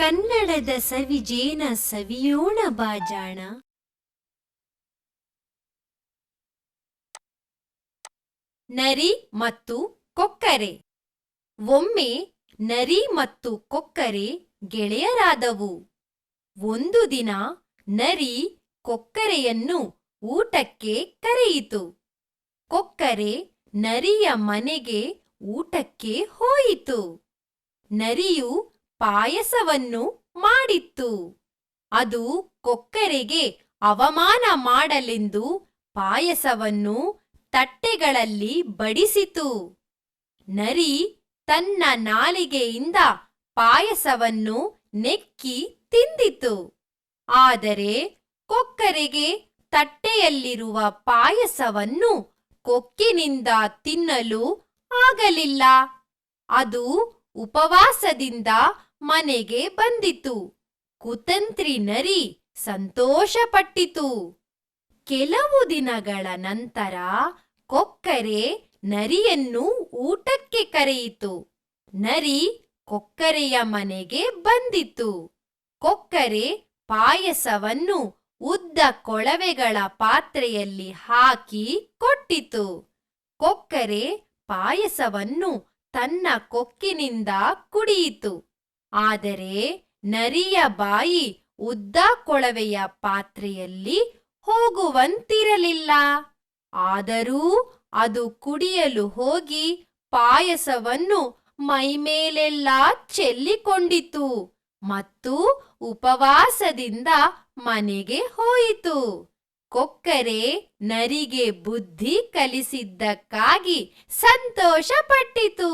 ಕನ್ನಡದ ಸವಿಜೇನ ಸವಿಯೋಣ ಬಾಜಾಣ. ನರಿ ಮತ್ತು ಕೊಕ್ಕರೆ. ಒಮ್ಮೆ ನರಿ ಮತ್ತು ಕೊಕ್ಕರೆ ಗೆಳೆಯರಾದವು. ಒಂದು ದಿನ ನರಿ ಕೊಕ್ಕರೆಯನ್ನು ಊಟಕ್ಕೆ ಕರೆಯಿತು. ಕೊಕ್ಕರೆ ನರಿಯ ಮನೆಗೆ ಊಟಕ್ಕೆ ಹೋಯಿತು. ನರಿಯು ಪಾಯಸವನ್ನು ಮಾಡಿತ್ತು. ಅದು ಕೊಕ್ಕರೆಗೆ ಅವಮಾನ ಮಾಡಲೆಂದು ಪಾಯಸವನ್ನು ತಟ್ಟೆಗಳಲ್ಲಿ ಬಡಿಸಿತು. ನರಿ ತನ್ನ ನಾಲಿಗೆಯಿಂದ ಪಾಯಸವನ್ನು ನೆಕ್ಕಿ ತಿಂದಿತು. ಆದರೆ ಕೊಕ್ಕರೆಗೆ ತಟ್ಟೆಯಲ್ಲಿರುವ ಪಾಯಸವನ್ನು ಕೊಕ್ಕಿನಿಂದ ತಿನ್ನಲು ಆಗಲಿಲ್ಲ. ಅದು ಉಪವಾಸದಿಂದ ಮನೆಗೆ ಬಂದಿತು. ಕುತಂತ್ರಿ ನರಿ ಸಂತೋಷಪಟ್ಟಿತು. ಕೆಲವು ದಿನಗಳ ನಂತರ ಕೊಕ್ಕರೆ ನರಿಯನ್ನು ಊಟಕ್ಕೆ ಕರೆಯಿತು. ನರಿ ಕೊಕ್ಕರೆಯ ಮನೆಗೆ ಬಂದಿತು. ಕೊಕ್ಕರೆ ಪಾಯಸವನ್ನು ಉದ್ದ ಕೊಳವೆಗಳ ಪಾತ್ರೆಯಲ್ಲಿ ಹಾಕಿ ಕೊಟ್ಟಿತು. ಕೊಕ್ಕರೆ ಪಾಯಸವನ್ನು ತನ್ನ ಕೊಕ್ಕಿನಿಂದ ಕುಡಿಯಿತು. ಆದರೆ ನರಿಯ ಬಾಯಿ ಉದ್ದ ಕೊಳವೆಯ ಪಾತ್ರೆಯಲ್ಲಿ ಹೋಗುವಂತಿರಲಿಲ್ಲ. ಆದರೂ ಅದು ಕುಡಿಯಲು ಹೋಗಿ ಪಾಯಸವನ್ನು ಮೈಮೇಲೆಲ್ಲ ಚೆಲ್ಲಿಕೊಂಡಿತು ಮತ್ತು ಉಪವಾಸದಿಂದ ಮನೆಗೆ ಹೋಯಿತು. ಕೊಕ್ಕರೆ ನರಿಗೆ ಬುದ್ಧಿ ಕಲಿಸಿದ್ದಕ್ಕಾಗಿ ಸಂತೋಷಪಟ್ಟಿತು.